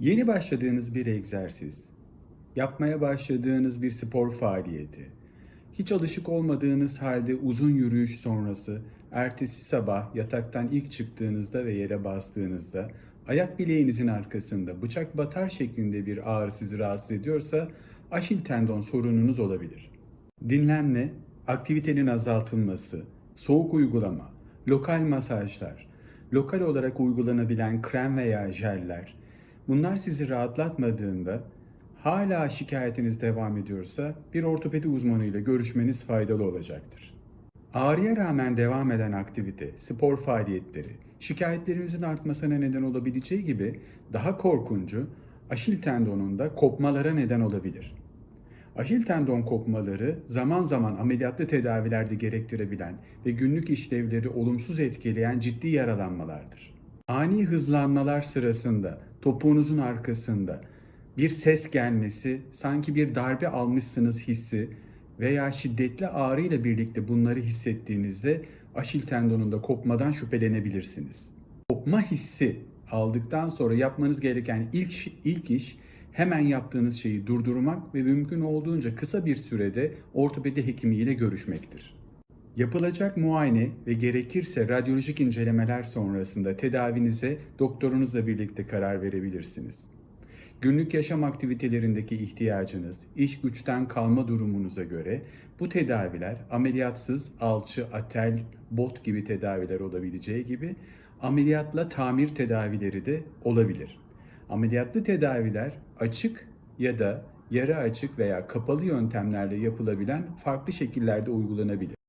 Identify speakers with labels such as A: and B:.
A: Yeni başladığınız bir egzersiz, yapmaya başladığınız bir spor faaliyeti, hiç alışık olmadığınız halde uzun yürüyüş sonrası, ertesi sabah yataktan ilk çıktığınızda ve yere bastığınızda, ayak bileğinizin arkasında bıçak batar şeklinde bir ağrı sizi rahatsız ediyorsa, aşil tendon sorununuz olabilir. Dinlenme, aktivitenin azaltılması, soğuk uygulama, lokal masajlar, lokal olarak uygulanabilen krem veya jeller, bunlar sizi rahatlatmadığında hala şikayetiniz devam ediyorsa bir ortopedi uzmanıyla görüşmeniz faydalı olacaktır. Ağrıya rağmen devam eden aktivite, spor faaliyetleri, şikayetlerinizin artmasına neden olabileceği gibi daha korkuncu aşil tendonunda kopmalara neden olabilir. Aşil tendon kopmaları zaman zaman ameliyatlı tedavilerde gerektirebilen ve günlük işlevleri olumsuz etkileyen ciddi yaralanmalardır. Ani hızlanmalar sırasında topuğunuzun arkasında bir ses gelmesi, sanki bir darbe almışsınız hissi veya şiddetli ağrı ile birlikte bunları hissettiğinizde aşil tendonunda kopmadan şüphelenebilirsiniz. Kopma hissi aldıktan sonra yapmanız gereken ilk ilk iş hemen yaptığınız şeyi durdurmak ve mümkün olduğunca kısa bir sürede ortopedi hekimiyle görüşmektir. Yapılacak muayene ve gerekirse radyolojik incelemeler sonrasında tedavinize doktorunuzla birlikte karar verebilirsiniz. Günlük yaşam aktivitelerindeki ihtiyacınız, iş güçten kalma durumunuza göre bu tedaviler ameliyatsız alçı, atel, bot gibi tedaviler olabileceği gibi ameliyatla tamir tedavileri de olabilir. Ameliyatlı tedaviler açık ya da yarı açık veya kapalı yöntemlerle yapılabilen farklı şekillerde uygulanabilir.